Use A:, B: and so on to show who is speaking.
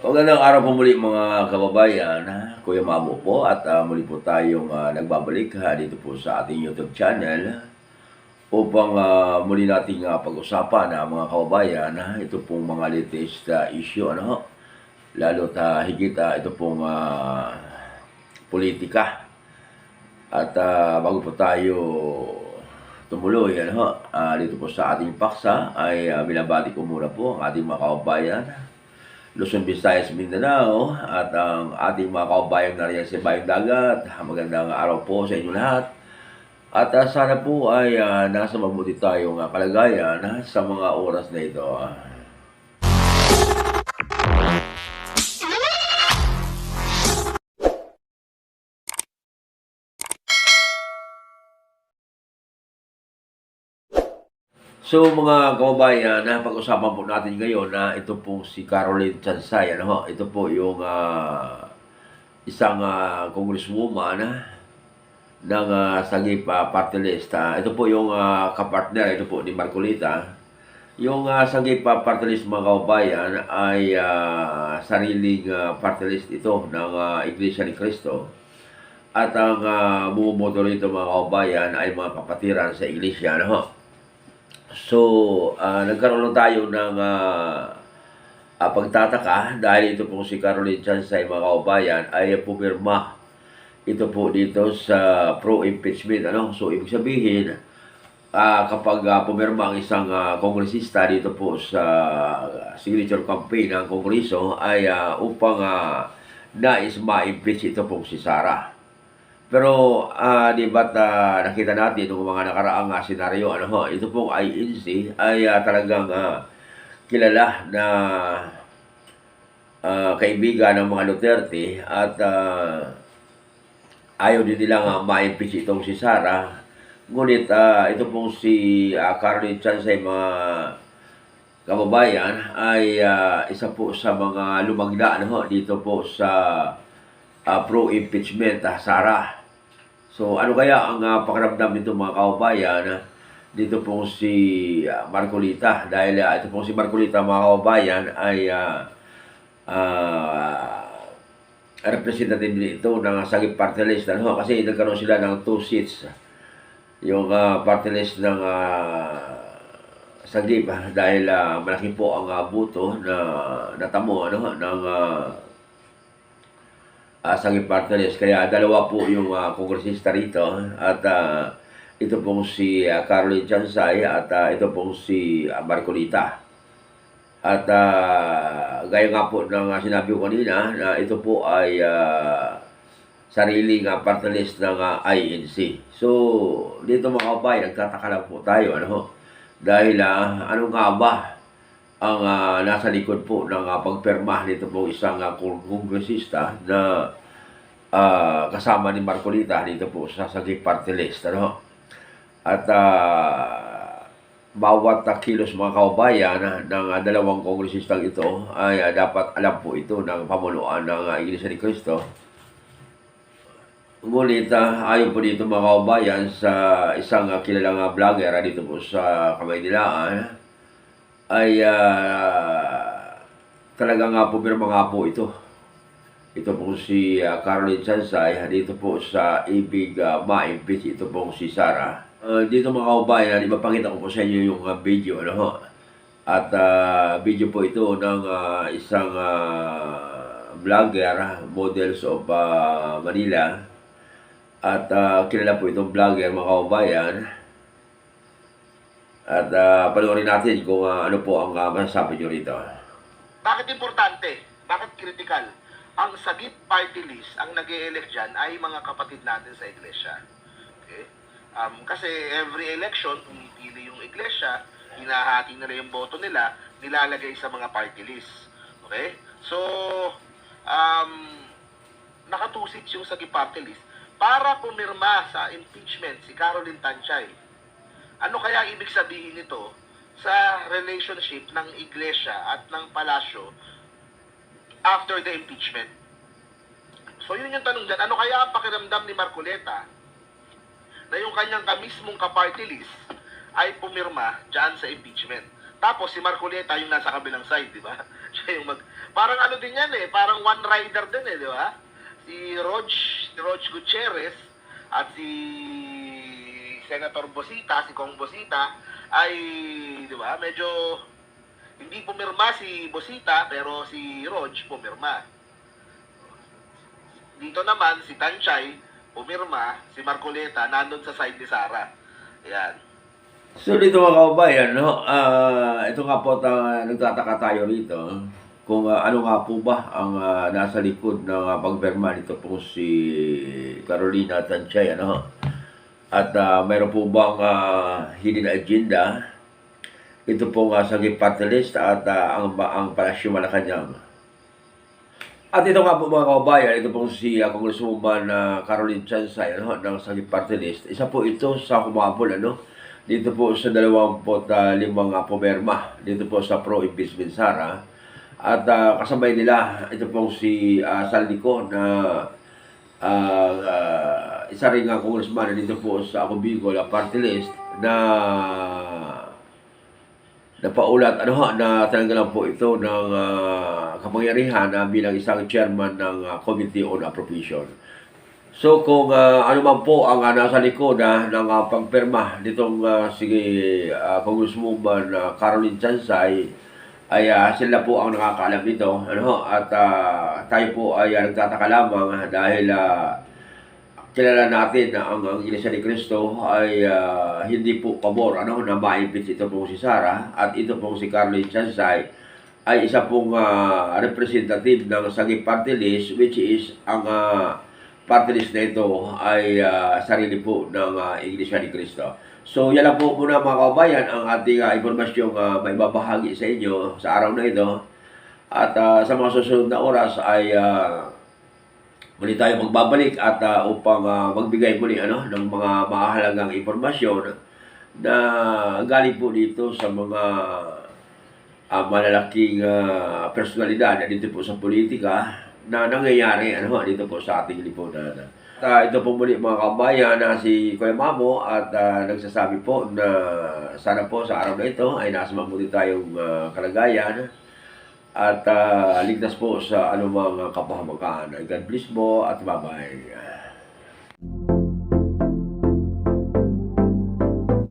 A: Magandang araw po muli mga kababayan. Kuya Mamo po at ah, muli po tayong ah, nagbabalik ha, dito po sa ating YouTube channel upang ah, muli nating ah, pag-usapan na mga kababayan ha, ito pong mga latest ah, issue ano. Lalo ta higit ah, ito pong ah, politika. At ah, bago po tayo tumuloy ano ah, dito po sa ating paksa ay ah, binabati ko muna po ang ating mga kababayan Luzon, Visayas, Mindanao at ang ating mga kaubayang nariyan sa Bayang Dagat. Magandang araw po sa inyo lahat. At ah, sana po ay ah, nasa mabuti tayong ah, kalagayan ah, sa mga oras na ito. ah. So mga kababayan, na pag-usapan po natin ngayon na ito pong si Caroline Chansay. Ano ho? Ito po yung ah, isang ah, congresswoman ah, ng uh, Sagip ah, Party List. ah. ito po yung ah, kapartner, ito po ni Marcolita. Yung uh, Sagip ah, Party List mga kababayan ay ah, sariling ah, party list ito ng ah, Iglesia ni Cristo. At ang uh, bumuboto rito mga kababayan ay mga kapatiran sa Iglesia. Ano ho? So, ah, nagkaroon tayo ng ah, ah, pagtataka dahil ito po si Caroline Chansay, mga kaubayan, ay pumirma ito po dito sa pro-impeachment. Ano? So, ibig sabihin, ah, kapag ah, pumirma ang isang ah, kongresista dito po sa signature campaign ng kongreso ay ah, upang ah, nais ma-impeach ito po si Sarah. Pero ah, di ba't ah, nakita natin nung mga nakaraang uh, senaryo, ano ho, ito pong INC ay ah, talagang ah, kilala na ah, kaibigan ng mga Duterte at ah, ayaw din nila nga ma-impeach itong si Sara. Ngunit ah, ito pong si uh, Caroline Chan sa mga kababayan ay ah, isa po sa mga lumagda ano, dito po sa ah, pro-impeachment ah, Sara. So ano kaya ang uh, pakiramdam nito mga kababayan ah, dito pong si ah, Marcolita. Dahil ah, ito pong si Marcolita mga kababayan ay ah, ah, representative nito ng Sagip Party List ano, kasi nagkaroon sila ng two seats. Yung ah, party list ng uh, Sagip ah, dahil ah, malaki po ang ah, buto na natamo ano, ng uh, Sagip Party List. Kaya dalawa po yung uh, kongresista rito at ah, ito pong si uh, Caroline Chansay at ah, ito pong si uh, Marcolita. At ah, gaya nga po ng ah, sinabi ko kanina na ito po ay ah, sariling uh, party list ng ah, INC. So, dito mga kabay, nagtataka lang po tayo. Ano, dahil ah, ano nga ba ang ah, nasa likod po ng uh, pagperma nito po isang uh, kongresista na ah, kasama ni Marcolita dito po sa Sagip Party List. Ano? At ah, bawat uh, kilos mga kaubayan ah, ng ah, dalawang kongresistang ito ay ah, dapat alam po ito ng pamunuan ng uh, Iglesia ni Cristo. Ngunit ah, ayon po dito mga kaubayan sa isang uh, kilalang ah, vlogger ah, dito po sa Kamaynilaan ay ah, talaga nga po pirma nga po ito. Ito po si ah, Caroline Sansay dito po sa ibig uh, ma-impeach ito po si Sarah. Ah, dito mga kaubayan, ipapakita ko po sa inyo yung ah, video ano ho. At ah, video po ito ng ah, isang ah, vlogger, Models of ah, Manila. At ah, kilala po itong vlogger mga kaubayan. At uh, panoorin natin kung ah, ano po ang uh, masasabi nyo rito.
B: Bakit importante? Bakit critical? Ang sagip party list, ang nag elect dyan ay mga kapatid natin sa iglesia. Okay? Um, kasi every election, pumipili yung iglesia, hinahati nila yung boto nila, nilalagay sa mga party list. Okay? So, um, nakatusit yung sagip party list para pumirma sa impeachment si Caroline Tanchay. Ano kaya ibig sabihin nito sa relationship ng iglesia at ng palasyo after the impeachment? So yun yung tanong dyan, ano kaya ang pakiramdam ni Marcoleta na yung kanyang kamismong kaparty list ay pumirma dyan sa impeachment? Tapos si Marcoleta yung nasa kabilang side, di ba? Siya yung mag... Parang ano din yan eh, parang one rider din eh, di ba? Si Rog, si Rog Gutierrez at si Senator Bosita, si Kong Bosita, ay, di ba, medyo hindi pumirma si Bosita, pero si Rog pumirma. Dito naman, si Tanchay, pumirma, si Marcoleta, nandun sa side ni Sara. Ayan.
A: So dito mga kababayan, no, ah, ito nga po ta, nagtataka tayo rito kung ah, ano nga po ba ang ah, nasa likod ng uh, pagperma nito po si Carolina Tanchay, ano? At ah, mayroon po bang uh, hidden agenda? Ito po nga sa party list at ah, ang, ang Palasyo Malacanang. At ito nga po mga kababayan, ito po si uh, Congresswoman uh, Caroline Chansay ano, ng Sagip Party List. Isa po ito sa kumapol, ano? Dito po sa 25 uh, pumerma, dito po sa pro-impeachment Sara. At uh, kasabay nila, ito po si uh, Saldico na uh, uh, isa rin nga congressman na dito po sa Ako Bicol, uh, party list na napaulat ano ho, na talaga lang po ito ng ah, kapangyarihan na bilang isang chairman ng ah, Committee on Appropriation. So kung ah, ano man po ang ah, nasa likod ah, ng ah, pagpirma nitong uh, sige uh, Congresswoman ah, Caroline Chansay ay ah, sila po ang nakakaalam nito ano at ah, tayo po ay ah, nagtataka lamang ah, dahil ah, kilala natin na ang, ang Iglesia ni Cristo ay ah, hindi po pabor ano, na maipit ito pong si Sara at ito pong si Carlin Chansay ay isa pong ah, representative ng Sagip Party List which is ang ah, party list na ito ay ah, sarili po ng ah, Iglesia ni Cristo. So yan lang po muna mga kabayan ang ating uh, impormasyong uh, may babahagi sa inyo sa araw na ito. At ah, sa mga susunod na oras ay ah, muli tayo magbabalik at ah, upang ah, magbigay muli ano ng mga mahalagang impormasyon na galing po dito sa mga ah, malalaking ah, personalidad na dito po sa politika na nangyayari ano dito po sa ating lipunan. At ah, ito po muli mga kabayan na si Kuya Mamo at ah, nagsasabi po na sana po sa araw na ito ay nasa mabuti tayong ah, kalagayan at ah, ligtas po sa anumang kapahamakan. God bless po at bye-bye.